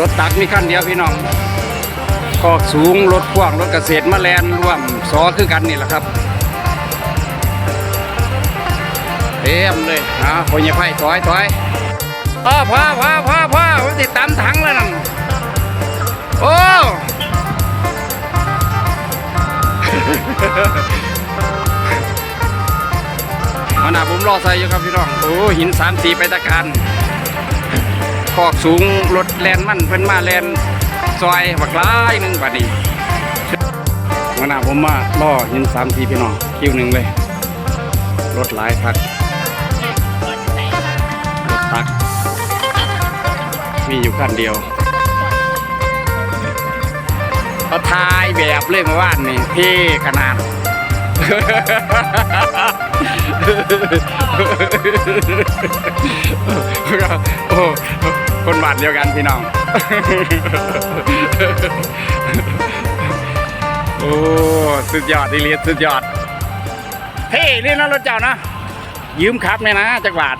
รถตักมีคันเดียวพี่น้องคอกสูงรถพ่วงรถเกษตรมาแลนร่วมสอคือกันนี่แหละครับเต็มเลยนะพญไพ่ถอยถอยอ้อพอพอพอพอผมติดตามถังแล้วนั่นโอ้ขณะผมรอใส่อยู่ครับพี่น้อง โอ้หินสามสีไปตะการ คอกสูงรถแลนมันเพิ่นมาแลนซอยบักลายหนึ่งบาทนี้ขณะผมมาล่อหินสามสีพี่น้องคิวหนึ่งเลย รถหลายคักรถตัก มีอยู่คันเดียวเขาทายแบบเรื่องว่านนี่เท่ขนาดโอ้ คนบาทเดียวกันพี่น้อง โอ้สุดยอดดีเลยสุดยอด เฮ้ยนี่นะรถเจ้านะ ยืมครับเนี่ยนะจักรบาท